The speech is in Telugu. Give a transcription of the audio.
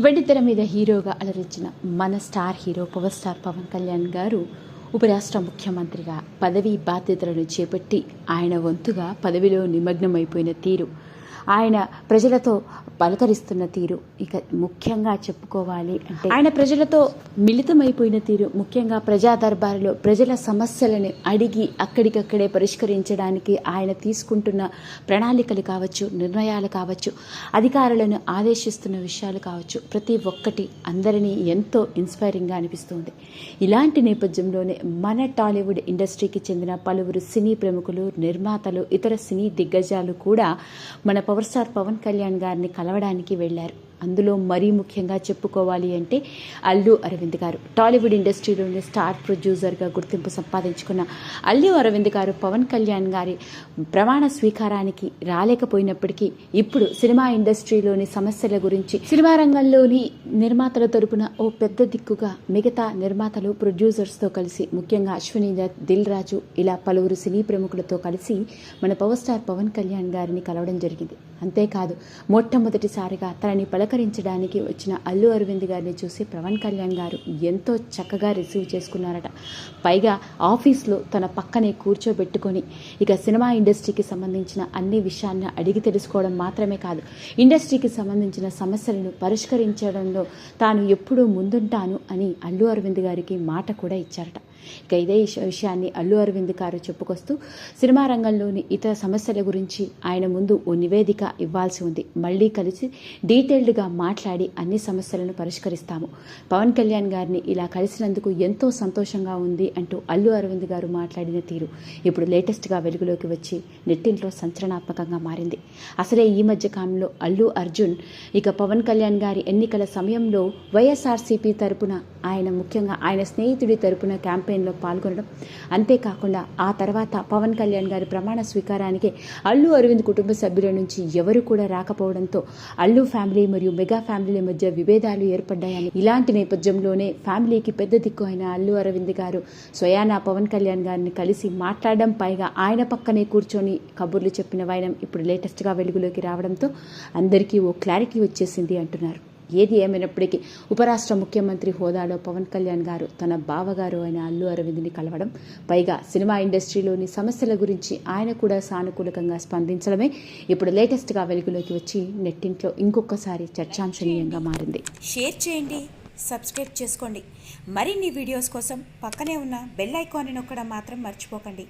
వెండితెర మీద హీరోగా అలరించిన మన star hero power star Pawan Kalyan గారు ఉపరాష్ట్ర ముఖ్యమంత్రిగా పదవీ బాధ్యతలను చేపట్టి ఆయన వంతుగా పదవిలో నిమగ్నమైపోయిన తీరు ఆయన ప్రజలతో పలకరిస్తున్న తీరు. ఇక ముఖ్యంగా చెప్పుకోవాలి అంటే ఆయన ప్రజలతో మిళితమైపోయిన తీరు. ముఖ్యంగా ప్రజా దర్బారులో ప్రజల సమస్యలను అడిగి అక్కడికక్కడే పరిష్కరించడానికి ఆయన తీసుకుంటున్న ప్రణాళికలు కావచ్చు నిర్ణయాలు కావచ్చు అధికారులను ఆదేశిస్తున్న విషయాలు కావచ్చు ప్రతి ఒక్కటి అందరినీ ఎంతో ఇన్స్పైరింగ్గా అనిపిస్తుంది. ఇలాంటి నేపథ్యంలోనే మన టాలీవుడ్ ఇండస్ట్రీకి చెందిన పలువురు సినీ ప్రముఖులు నిర్మాతలు ఇతర సినీ దిగ్గజాలు కూడా మన పవర్ స్టార్ పవన్ కళ్యాణ్ గారిని కలవడానికి వెళ్ళారు. అందులో మరీ ముఖ్యంగా చెప్పుకోవాలి అంటే అల్లు అరవింద్ గారు. టాలీవుడ్ ఇండస్ట్రీలోని స్టార్ ప్రొడ్యూసర్గా గుర్తింపు సంపాదించుకున్న అల్లు అరవింద్ గారు పవన్ కళ్యాణ్ గారి ప్రమాణ స్వీకారానికి రాలేకపోయినప్పటికీ ఇప్పుడు సినిమా ఇండస్ట్రీలోని సమస్యల గురించి సినిమా రంగంలోని నిర్మాతల తరపున ఓ పెద్ద దిక్కుగా మిగతా నిర్మాతలు ప్రొడ్యూసర్స్తో కలిసి ముఖ్యంగా అశ్విని దిల్ రాజు ఇలా పలువురు సినీ ప్రముఖులతో కలిసి మన పవర్ స్టార్ పవన్ కళ్యాణ్ గారిని కలవడం జరిగింది. అంతేకాదు మొట్టమొదటిసారిగా తనని పలక పలకరించడానికి వచ్చిన అల్లు అరవింద్ గారిని చూసి పవన్ కళ్యాణ్ గారు ఎంతో చక్కగా రిసీవ్ చేసుకున్నారట. పైగా ఆఫీస్లో తన పక్కనే కూర్చోబెట్టుకొని ఇక సినిమా ఇండస్ట్రీకి సంబంధించిన అన్ని విషయాన్ని అడిగి తెలుసుకోవడం మాత్రమే కాదు ఇండస్ట్రీకి సంబంధించిన సమస్యలను పరిష్కరించడంలో తాను ఎప్పుడూ ముందుంటాను అని అల్లు అరవింద్ గారికి మాట కూడా ఇచ్చారట. ఇక ఇదే విషయాన్ని అల్లు అరవింద్ గారు చెప్పుకొస్తూ సినిమా రంగంలోని ఇతర సమస్యల గురించి ఆయన ముందు ఓ నివేదిక ఇవ్వాల్సి ఉంది. మళ్ళీ కలిసి డీటెయిల్డ్గా మాట్లాడి అన్ని సమస్యలను పరిష్కరిస్తాము. పవన్ కళ్యాణ్ గారిని ఇలా కలిసినందుకు ఎంతో సంతోషంగా ఉంది అంటూ అల్లు అరవింద్ గారు మాట్లాడిన తీరు ఇప్పుడు లేటెస్ట్గా వెలుగులోకి వచ్చి నెట్టింట్లో సంచలనాత్మకంగా మారింది. అసలే ఈ మధ్య కాలంలో అల్లు అర్జున్ ఇక పవన్ కళ్యాణ్ గారి ఎన్నికల సమయంలో వైఎస్ఆర్సీపీ తరపున ఆయన ముఖ్యంగా ఆయన స్నేహితుడి తరపున క్యాంపెయిన్లో పాల్గొనడం. అంతేకాకుండా ఆ తర్వాత పవన్ కళ్యాణ్ గారి ప్రమాణ స్వీకారానికి అల్లు అరవింద్ కుటుంబ సభ్యుల నుంచి ఎవరు కూడా రాకపోవడంతో అల్లు ఫ్యామిలీ మరియు మెగా ఫ్యామిలీల మధ్య విభేదాలు ఏర్పడ్డాయని ఇలాంటి నేపథ్యంలోనే ఫ్యామిలీకి పెద్ద దిక్కు అయిన అల్లు అరవింద్ గారు స్వయానా పవన్ కళ్యాణ్ గారిని కలిసి మాట్లాడడం పైగా ఆయన పక్కనే కూర్చొని కబుర్లు చెప్పిన వైనం ఇప్పుడు లేటెస్ట్గా వెలుగులోకి రావడంతో అందరికీ ఓ క్లారిటీ వచ్చేసింది అంటున్నారు. ఏది ఏమైనప్పటికీ ఉపరాష్ట్ర ముఖ్యమంత్రి హోదాలో పవన్ కళ్యాణ్ గారు తన బావగారు అయిన అల్లు అరవింద్ని కలవడం పైగా సినిమా ఇండస్ట్రీలోని సమస్యల గురించి ఆయన కూడా సానుకూలకంగా స్పందించడమే ఇప్పుడు లేటెస్ట్గా వెలుగులోకి వచ్చి నెట్టింట్లో ఇంకొకసారి చర్చాంశనీయంగా మారింది. షేర్ చేయండి సబ్స్క్రైబ్ చేసుకోండి. మరిన్ని వీడియోస్ కోసం పక్కనే ఉన్న బెల్ ఐకాన్ని నొక్కడం మాత్రం మర్చిపోకండి.